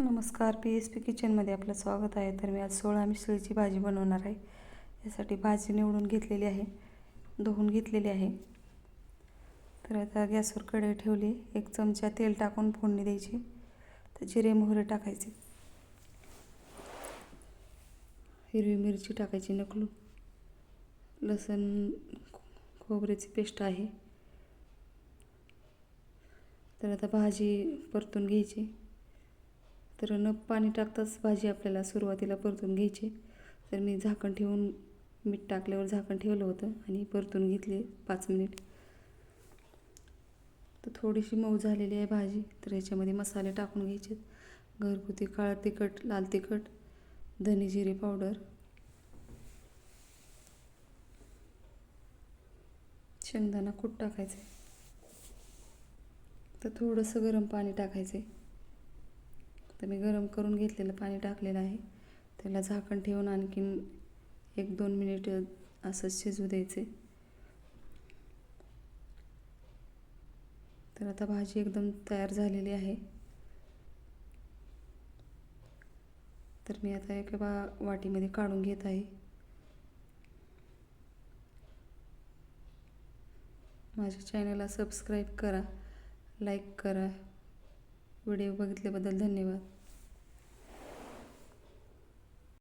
नमस्कार P S P किचनमध्ये आपलं स्वागत आहे. तर मी आज सोळा मिसळीची भाजी बनवणार आहे. यासाठी भाजी निवडून घेतलेली आहे. धुवून घेतलेली आहे. तर आता गॅसवर कढई ठेवली. एक चमचा तेल टाकून फोडणी द्यायची. तर जिरे मोहरे टाकायचे. हिरवी मिरची टाकायची नकलू लसण खोबऱ्याची पेस्ट आहे. तर आता भाजी परतून घ्यायची. तर न पाणी टाकताच भाजी आपल्याला सुरुवातीला परतून घ्यायची. तर मी झाकण ठेवून मीठ टाकल्यावर झाकण ठेवलं होतं आणि परतून घेतली पाच मिनिट. तर थोडीशी मऊ झालेली आहे भाजी तर याच्यामध्ये मसाले टाकून घ्यायचे. घरगुती काळं तिखट लाल तिखट धने जिरे पावडर शेंगदाणा कूट टाकायचं. तर थोडंसं गरम पाणी टाकायचं. तर मी गरम करून घेतलेलं पाणी टाकलेलं आहे. त्याला झाकण ठेवून आणखीन एक दोन मिनिट असं शिजू द्यायचे. तर आता भाजी एकदम तयार झालेली आहे. तर मी आता एका बा वाटीमध्ये काढून घेत आहे. माझ्या चॅनलला सबस्क्राईब करा लाईक करा. व्हिडिओ बघितल्याबद्दल धन्यवाद.